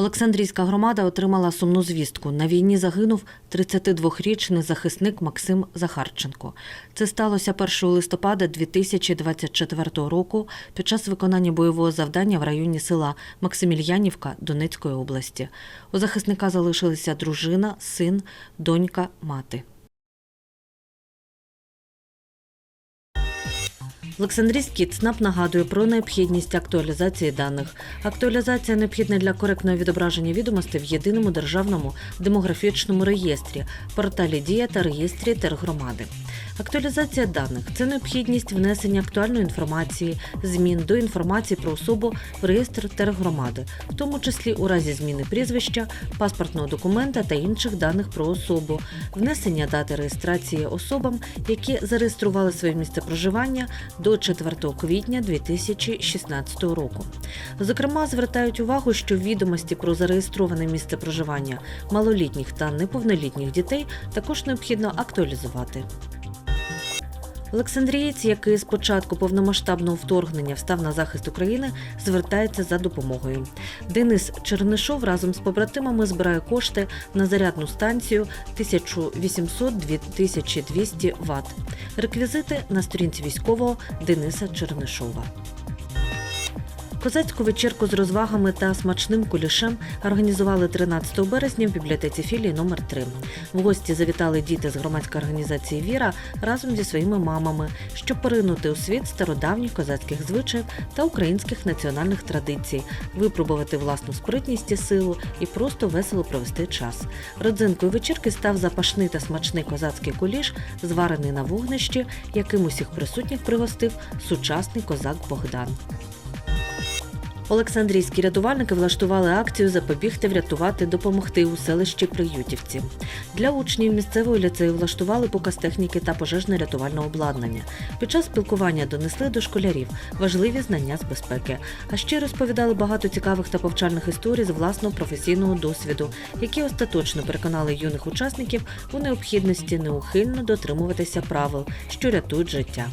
Олександрійська громада отримала сумну звістку. На війні загинув 32-річний захисник Максим Захарченко. Це сталося 1 листопада 2024 року під час виконання бойового завдання в районі села Максимільянівка Донецької області. У захисника залишилися дружина, син, донька, мати. Олександрійський ЦНАП нагадує про необхідність актуалізації даних. Актуалізація необхідна для коректного відображення відомостей в єдиному державному демографічному реєстрі, порталі Дія та реєстрі тергромади. Актуалізація даних це необхідність внесення актуальної інформації, змін до інформації про особу в реєстр тергромади, в тому числі у разі зміни прізвища, паспортного документа та інших даних про особу, внесення дати реєстрації особам, які зареєстрували своє місце проживання до 4 квітня 2016 року. Зокрема, звертають увагу, що відомості про зареєстроване місце проживання малолітніх та неповнолітніх дітей також необхідно актуалізувати. Олександрієць, який з початку повномасштабного вторгнення встав на захист України, звертається за допомогою. Денис Чернишов разом з побратимами збирає кошти на зарядну станцію 1800-2200 Вт. Реквізити на сторінці військового Дениса Чернишова. Козацьку вечірку з розвагами та смачним кулішем організували 13 березня в бібліотеці філії номер 3 В гості завітали діти з громадської організації Віра разом зі своїми мамами, щоб поринути у світ стародавніх козацьких звичаїв та українських національних традицій, випробувати власну спритність і силу і просто весело провести час. Родзинкою вечірки став запашний та смачний козацький куліш, зварений на вогнищі, яким усіх присутніх пригостив сучасний козак Богдан. Олександрійські рятувальники влаштували акцію Запобігти, врятувати, допомогти у селищі Приютівці. Для учнів місцевого ліцею влаштували показ техніки та пожежно-рятувального обладнання. Під час спілкування донесли до школярів важливі знання з безпеки. А ще розповідали багато цікавих та повчальних історій з власного професійного досвіду, які остаточно переконали юних учасників у необхідності неухильно дотримуватися правил, що рятують життя.